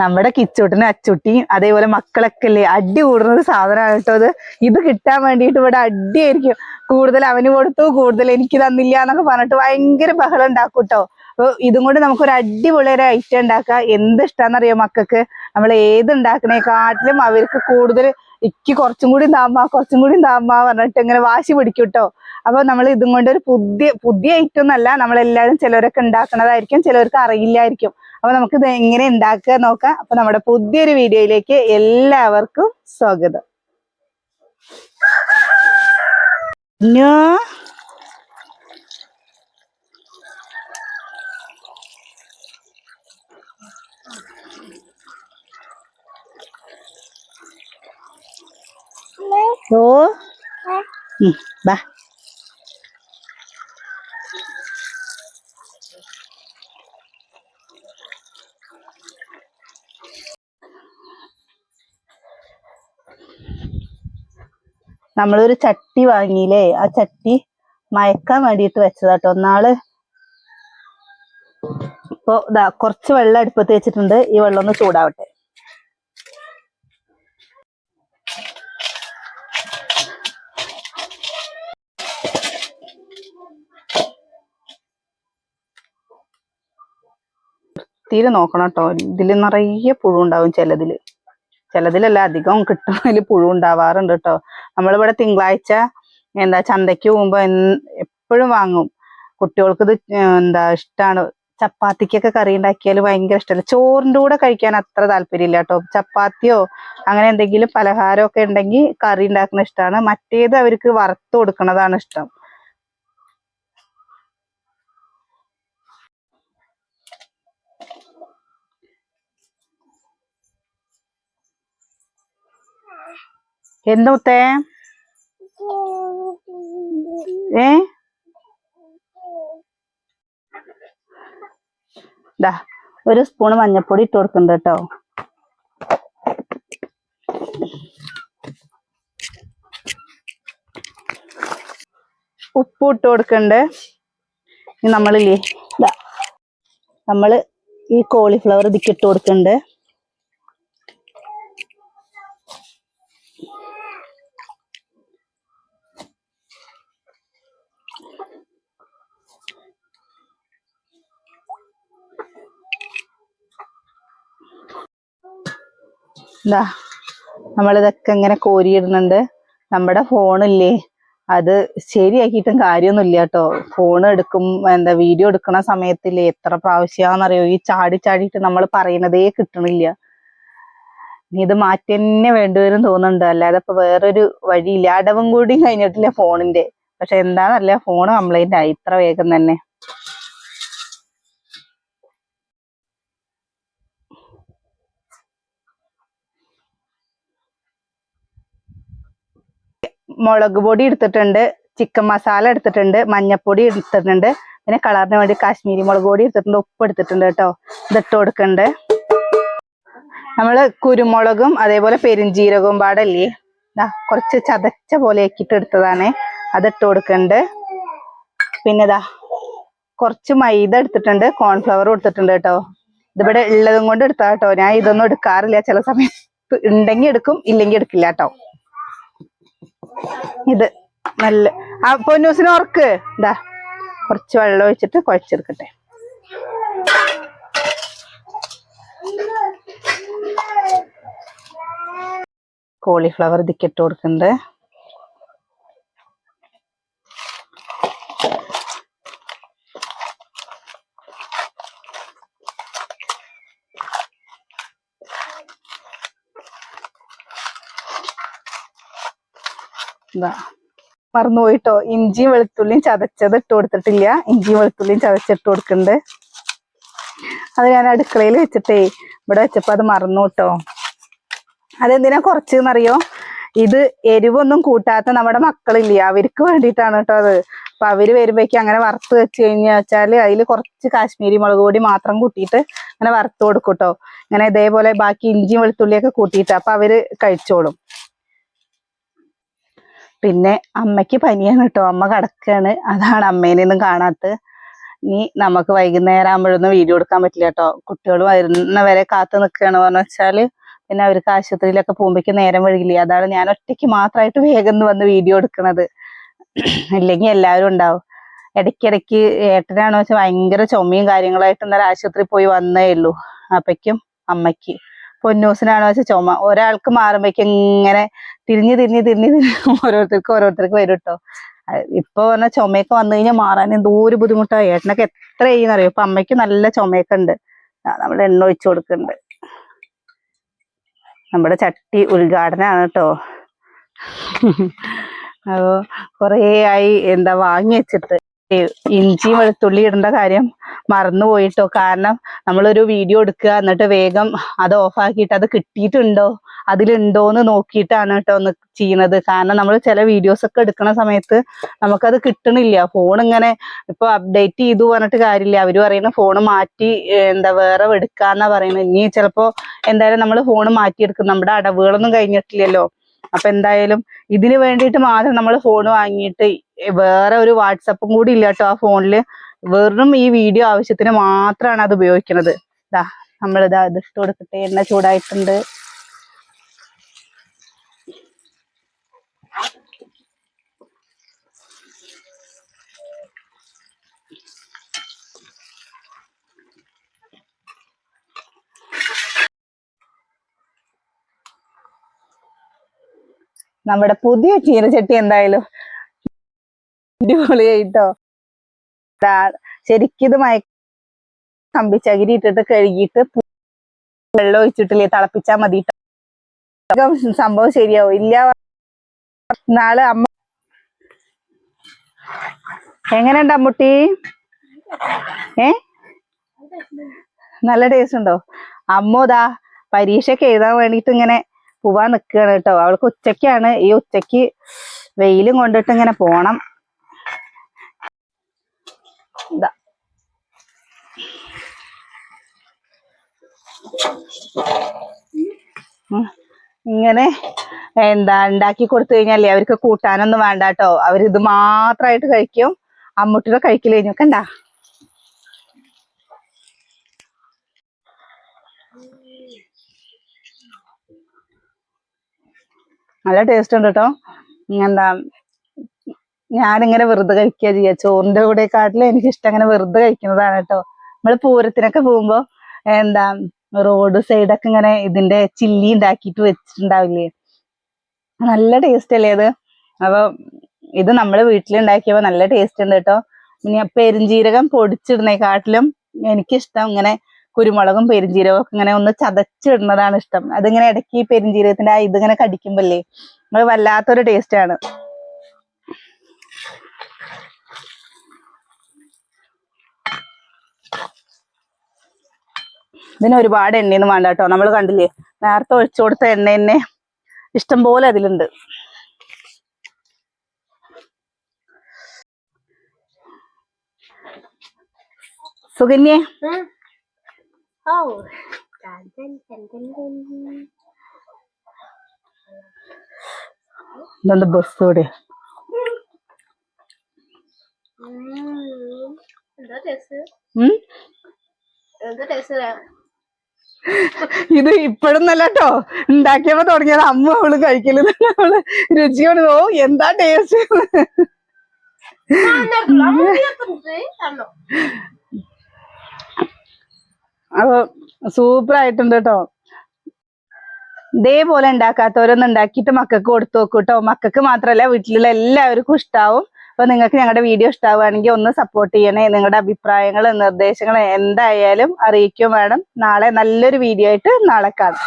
നമ്മുടെ കിച്ചോട്ടിനും അച്ചുട്ടിയും അതേപോലെ മക്കളൊക്കെ അല്ലേ അടി കൂടുന്ന ഒരു സാധനമാണ് കേട്ടോ അത്. ഇത് കിട്ടാൻ വേണ്ടിയിട്ട് ഇവിടെ അടിയായിരിക്കും. കൂടുതൽ അവന് കൊടുത്തു കൂടുതൽ എനിക്ക് തന്നില്ല എന്നൊക്കെ പറഞ്ഞിട്ട് ഭയങ്കര ബഹളം ഉണ്ടാക്കും കേട്ടോ. അപ്പൊ ഇതും കൊണ്ട് നമുക്ക് ഒരു അടിപൊളി ഒരു ഐറ്റം ഉണ്ടാക്കാം. എന്ത് ഇഷ്ടമാണെന്നറിയോ മക്കൾക്ക്? നമ്മൾ ഏത് ഉണ്ടാക്കണേക്കാട്ടിലും അവർക്ക് കൂടുതൽ ഇക്ക് കുറച്ചും കൂടി താമ കുറച്ചും കൂടി താമ പറഞ്ഞിട്ട് ഇങ്ങനെ വാശി പിടിക്കും കേട്ടോ. അപ്പൊ നമ്മൾ ഇതും കൊണ്ട് ഒരു പുതിയ പുതിയ ഐറ്റം എന്നല്ല നമ്മളെല്ലാവരും ചിലരൊക്കെ ഉണ്ടാക്കുന്നതായിരിക്കും ചിലവർക്ക് അറിയില്ലായിരിക്കും. അപ്പൊ നമുക്ക് ഇത് എങ്ങനെ ഉണ്ടാക്കുക നോക്കാം. അപ്പൊ നമ്മുടെ പുതിയൊരു വീഡിയോയിലേക്ക് എല്ലാവർക്കും സ്വാഗതം. ഓ. ബാ. നമ്മളൊരു ചട്ടി വാങ്ങിയില്ലേ? ആ ചട്ടി മയക്കാൻ വേണ്ടിയിട്ട് വെച്ചതാട്ടോ. ഒന്നാൾ ഇപ്പൊ ഇതാ കുറച്ച് വെള്ളം അടുപ്പത്ത് വെച്ചിട്ടുണ്ട്. ഈ വെള്ളം ഒന്ന് ചൂടാവട്ടെ. തീരെ നോക്കണം കേട്ടോ. ഇതിൽ നിറയെ പുഴു ഉണ്ടാവും ചിലതിൽ. ചിലതിലല്ല അധികം കിട്ടുന്നതിൽ പുഴു ഉണ്ടാവാറുണ്ട് കേട്ടോ. നമ്മളിവിടെ തിങ്കളാഴ്ച എന്താ ചന്തയ്ക്ക് പോകുമ്പോ എപ്പോഴും വാങ്ങും. കുട്ടികൾക്ക് ഇത് എന്താ ഇഷ്ടമാണ് ചപ്പാത്തിക്കൊക്കെ കറി ഉണ്ടാക്കിയാൽ ഭയങ്കര ഇഷ്ടമല്ല ചോറിന്റെ കൂടെ കഴിക്കാൻ അത്ര താല്പര്യമില്ല കേട്ടോ. ചപ്പാത്തിയോ അങ്ങനെ എന്തെങ്കിലും പലഹാരമൊക്കെ ഉണ്ടെങ്കിൽ കറി ഉണ്ടാക്കുന്ന ഇഷ്ടമാണ് മറ്റേത് അവർക്ക് വറുത്ത് കൊടുക്കുന്നതാണ് ഇഷ്ടം. എന്താ ഏ? ദാ ഒരു സ്പൂൺ മഞ്ഞപ്പൊടി ഇട്ട് കൊടുക്കുന്നുണ്ട് കേട്ടോ. ഉപ്പ് ഇട്ട് കൊടുക്കണ്ട്. ഇനി നമ്മളില്ലേ നമ്മൾ ഈ കോളിഫ്ലവർ ഇതിക്ക് ഇട്ട് ഇതാ നമ്മളിതൊക്കെ ഇങ്ങനെ കോരിയിടുന്നുണ്ട്. നമ്മുടെ ഫോണില്ലേ അത് ശരിയാക്കിയിട്ടും കാര്യമൊന്നുമില്ല കേട്ടോ. ഫോൺ എടുക്കും എന്താ വീഡിയോ എടുക്കുന്ന സമയത്തില്ലേ എത്ര പ്രാവശ്യമാണെന്നറിയോ? ഈ ചാടി ചാടിയിട്ട് നമ്മൾ പറയുന്നതേ കിട്ടണില്ല. ഇനി ഇത് മാറ്റി തന്നെ വേണ്ടിവരും തോന്നുന്നുണ്ട്. അല്ലാതെ ഇപ്പൊ വേറൊരു വഴിയില്ല. അടവും കൂടി കഴിഞ്ഞിട്ടില്ല ഫോണിന്റെ പക്ഷെ എന്താന്നല്ല ഫോൺ കംപ്ലൈന്റ് ആയി ഇത്ര വേഗം തന്നെ. മുളക് പൊടി എടുത്തിട്ടുണ്ട് ചിക്കൻ മസാല എടുത്തിട്ടുണ്ട് മഞ്ഞപ്പൊടി എടുത്തിട്ടുണ്ട് പിന്നെ കളറിന് വേണ്ടി കാശ്മീരി മുളക് പൊടി എടുത്തിട്ടുണ്ട് ഉപ്പ് എടുത്തിട്ടുണ്ട് കേട്ടോ. ഇതിട്ട് കൊടുക്കണ്ട്. നമ്മൾ കുരുമുളകും അതേപോലെ പെരുംജീരകവും പാടല്ലേ? കുറച്ച് ചതച്ച പോലെ ആക്കിയിട്ട് എടുത്തതാണ്. അതിട്ട് കൊടുക്കണ്ട്. പിന്നെ ഇതാ കുറച്ച് മൈദ എടുത്തിട്ടുണ്ട് കോൺഫ്ലവർ എടുത്തിട്ടുണ്ട് കേട്ടോ. ഇതിവിടെ ഉള്ളതും കൊണ്ട് എടുത്താ കേട്ടോ. ഞാൻ ഇതൊന്നും എടുക്കാറില്ല. ചില സമയത്ത് ഉണ്ടെങ്കിൽ എടുക്കും ഇല്ലെങ്കിൽ എടുക്കില്ല കേട്ടോ. ഇത് നല്ല ആ പൊന്നൂസിന് ഉറക്ക്. കുറച്ച് വെള്ളം ഒഴിച്ചിട്ട് കുഴച്ചെടുക്കട്ടെ. കോളിഫ്ലവർ ഇതിക്കിട്ട് കൊടുക്കുന്നുണ്ട്. ഇതാ മറന്നുപോയിട്ടോ? ഇഞ്ചിയും വെളുത്തുള്ളിയും ചതച്ചത് ഇട്ട് കൊടുത്തിട്ടില്ല. ഇഞ്ചിയും വെളുത്തുള്ളിയും ചതച്ചിട്ട് കൊടുക്കുന്നുണ്ട് അത് ഞാൻ അടുക്കളയിൽ വെച്ചിട്ടേ ഇവിടെ വെച്ചപ്പോ അത് മറന്നു കേട്ടോ അതെന്തിനാ കുറച്ചെന്നറിയോ? ഇത് എരിവൊന്നും കൂട്ടാത്ത നമ്മുടെ മക്കളില്ലേ? അവർക്ക് വേണ്ടിയിട്ടാണ് കേട്ടോ അത്. അപ്പൊ അവർ വരുമ്പോഴേക്കും അങ്ങനെ വറുത്ത് വെച്ച് കഴിഞ്ഞാ വെച്ചാൽ അതിൽ കുറച്ച് കാശ്മീരി മുളക് പൊടി മാത്രം കൂട്ടിയിട്ട് അങ്ങനെ വറുത്ത് കൊടുക്കും കേട്ടോ. ഇങ്ങനെ ഇതേപോലെ ബാക്കി ഇഞ്ചിയും വെളുത്തുള്ളിയൊക്കെ കൂട്ടിയിട്ട് അപ്പൊ അവർ കഴിച്ചോളും. പിന്നെ അമ്മയ്ക്ക് പനിയാണ് കേട്ടോ അമ്മ കിടക്കാണ്. അതാണ് അമ്മേനെയൊന്നും കാണാത്തത് നീ നമുക്ക് വൈകുന്നേരം ആകുമ്പോഴൊന്നും വീഡിയോ എടുക്കാൻ പറ്റില്ല കേട്ടോ കുട്ടികൾ വരുന്നവരെ കാത്തു നിൽക്കുകയാണ് പറഞ്ഞു വെച്ചാൽ പിന്നെ അവർക്ക് ആശുപത്രിയിലൊക്കെ പോകുമ്പോഴേക്ക് നേരം വഴുകില്ലേ അതാണ് ഞാൻ ഒറ്റയ്ക്ക് മാത്രമായിട്ട് വേഗം വന്ന് വീഡിയോ എടുക്കണത്. ഇല്ലെങ്കിൽ എല്ലാവരും ഉണ്ടാവും. ഇടയ്ക്കിടയ്ക്ക് ഏട്ടനാണെന്ന് വെച്ചാൽ ഭയങ്കര ചുമയും കാര്യങ്ങളായിട്ട് ഇന്നലെ ആശുപത്രി പോയി വന്നേ ഉള്ളൂ. അപ്പയ്ക്കും അമ്മയ്ക്ക്. പൊന്നൂസിനാണെന്ന് വെച്ചാൽ ചുമ. ഒരാൾക്ക് മാറുമ്പോഴേക്കും ഇങ്ങനെ തിരിഞ്ഞ് തിരിഞ്ഞ് തിരിഞ്ഞ് തിരിഞ്ഞ് ഓരോരുത്തർക്ക് ഓരോരുത്തർക്ക് വരും കേട്ടോ ഇപ്പൊ പറഞ്ഞ ചുമയൊക്കെ വന്നു കഴിഞ്ഞാൽ മാറാൻ എന്തോ ഒരു ബുദ്ധിമുട്ടാണ് ഏട്ടനൊക്കെ എത്ര ചെയ്യുന്നറിയോ? ഇപ്പൊ അമ്മയ്ക്ക് നല്ല ചുമയൊക്കെ ഉണ്ട്. നമ്മൾ എണ്ണ ഒഴിച്ചു കൊടുക്കുന്നുണ്ട്. നമ്മുടെ ചട്ടി ഉദ്ഘാടനമാണ് കേട്ടോ അപ്പോ കൊറേ ആയി എന്താ വാങ്ങി വെച്ചിട്ട്. ഇഞ്ചി വെളുത്തുള്ളി ഇടേണ്ട കാര്യം മറന്നു പോയിട്ടോ. കാരണം നമ്മളൊരു വീഡിയോ എടുക്കുക എന്നിട്ട് വേഗം അത് ഓഫാക്കിയിട്ട് അത് കിട്ടിയിട്ടുണ്ടോ അതിലുണ്ടോ എന്ന് നോക്കിയിട്ടാണ് കേട്ടോ ഒന്ന് ചെയ്യുന്നത് കാരണം നമ്മൾ ചില വീഡിയോസ് ഒക്കെ എടുക്കുന്ന സമയത്ത് നമുക്കത് കിട്ടണില്ല. ഫോൺ ഇങ്ങനെ ഇപ്പൊ അപ്ഡേറ്റ് ചെയ്തു പറഞ്ഞിട്ട് കാര്യമില്ല. അവർ പറയുന്ന ഫോൺ മാറ്റി എന്താ വേറെ എടുക്കാന്നാ പറയുന്നത്. ഇനി ചിലപ്പോ എന്തായാലും നമ്മൾ ഫോൺ മാറ്റിയെടുക്കും. നമ്മുടെ അടവുകളൊന്നും കഴിഞ്ഞിട്ടില്ലല്ലോ. അപ്പൊ എന്തായാലും ഇതിന് വേണ്ടിയിട്ട് മാത്രം നമ്മൾ ഫോൺ വാങ്ങിയിട്ട് വേറെ ഒരു വാട്സപ്പും കൂടി ഇല്ല കേട്ടോ ആ ഫോണിൽ. വെറും ഈ വീഡിയോ ആവശ്യത്തിന് മാത്രമാണ് അത് ഉപയോഗിക്കുന്നത് ഇതാ നമ്മളിതാ ഇത് ഇട്ട് കൊടുക്കട്ടെ എണ്ണ ചൂടായിട്ടുണ്ട്. നമ്മുടെ പുതിയ ചീനച്ചട്ടി എന്തായാലും അടിപൊളിയായിട്ടോ. ശരിക്കും ഇത് മയ കമ്പിച്ചകിരി ഇട്ടിട്ട് കഴുകിയിട്ട് വെള്ളം ഒഴിച്ചിട്ടില്ലേ തിളപ്പിച്ചാ മതി സംഭവം ശരിയാവും. ഇല്ല നാളെ അമ്മ എങ്ങനെയുണ്ട് അമ്മുട്ടി? ഏ? നല്ല ടേസ്റ്റ് ഉണ്ടോ? അമ്മോദാ പരീക്ഷയ്ക്ക് എഴുതാൻ വേണ്ടിയിട്ട് ഇങ്ങനെ പോവാൻ നിൽക്കുകയാണ് കേട്ടോ. അവൾക്ക് ഉച്ചയ്ക്കാണ്. ഈ ഉച്ചയ്ക്ക് വെയിലും കൊണ്ടിട്ട് ഇങ്ങനെ പോണം. ഇതാ. ഇങ്ങനെ എന്താ ഉണ്ടാക്കി കൊടുത്തു കഴിഞ്ഞാലേ അവർക്ക് കൂട്ടാനൊന്നും വേണ്ട കേട്ടോ അവരിത് മാത്രമായിട്ട് കഴിക്കും. അമ്മൂട്ടിയുടെ കഴിക്കൽ കഴിഞ്ഞു. കണ്ട? നല്ല ടേസ്റ്റ് ഉണ്ട് കേട്ടോ എന്താ ഞാനിങ്ങനെ വെറുതെ കഴിക്കുക ചെയ്യാ. ചോറിന്റെ കൂടെ കൂടെക്കാട്ടിലും എനിക്ക് ഇഷ്ടം അങ്ങനെ വെറുതെ കഴിക്കുന്നതാണ് കേട്ടോ. നമ്മൾ പൂരത്തിനൊക്കെ പോകുമ്പോ എന്താ റോഡ് സൈഡൊക്കെ ഇങ്ങനെ ഇതിന്റെ ചില്ലി ഉണ്ടാക്കിയിട്ട് വെച്ചിട്ടുണ്ടാവില്ലേ? നല്ല ടേസ്റ്റ് അല്ലേ അത്? അപ്പൊ ഇത് നമ്മൾ വീട്ടിലുണ്ടാക്കിയപ്പോ നല്ല ടേസ്റ്റ് ഉണ്ട് കേട്ടോ. പിന്നെ പെരുംജീരകം പൊടിച്ചിടുന്നേക്കാട്ടിലും എനിക്കിഷ്ടം ഇങ്ങനെ കുരുമുളകും പെരുംജീരകവും ഒക്കെ ഇങ്ങനെ ഒന്ന് ചതച്ചിടുന്നതാണ് ഇഷ്ടം. അതിങ്ങനെ ഇടയ്ക്ക് പെരുംജീരകത്തിന്റെ ആ ഇതിങ്ങനെ കടിക്കുമ്പോല്ലേ വല്ലാത്തൊരു ടേസ്റ്റ് ഇതിന് ഒരുപാട് എണ്ണയൊന്നും വേണ്ട കേട്ടോ. നമ്മൾ കണ്ടില്ലേ നേരത്തെ ഒഴിച്ചു കൊടുത്ത എണ്ണ തന്നെ ഇഷ്ടംപോലെ അതിലുണ്ട്. സുകന്യെ. ഇതെന്താ ബസ് കൂടെ Mm. എന്താ ടേസ്റ്റ് എന്താ ടേസ്റ്റ് ഇത് ഇപ്പോഴൊന്നല്ല കേട്ടോ ഉണ്ടാക്കിയപ്പോ തുടങ്ങിയത് അമ്മ അവൾ കഴിക്കൽ അവൾ രുചിയോട് ഓ എന്താ ടേസ്റ്റ് അപ്പൊ സൂപ്പർ ആയിട്ടുണ്ട് കേട്ടോ ഇതേപോലെ ഉണ്ടാക്കാത്തവരൊന്നും ഉണ്ടാക്കിയിട്ട് മക്കൾക്ക് കൊടുത്തു നോക്കൂട്ടോ മക്കൾക്ക് മാത്രല്ല വീട്ടിലുള്ള എല്ലാവർക്കും ഇഷ്ടാവും. അപ്പൊ നിങ്ങൾക്ക് ഞങ്ങളുടെ വീഡിയോ ഇഷ്ടാവുകയാണെങ്കിൽ ഒന്ന് സപ്പോർട്ട് ചെയ്യണേ. നിങ്ങളുടെ അഭിപ്രായങ്ങൾ നിർദ്ദേശങ്ങൾ എന്തായാലും അറിയിക്കും മാഡം നാളെ നല്ലൊരു വീഡിയോ ആയിട്ട് നാളെ കാണാം.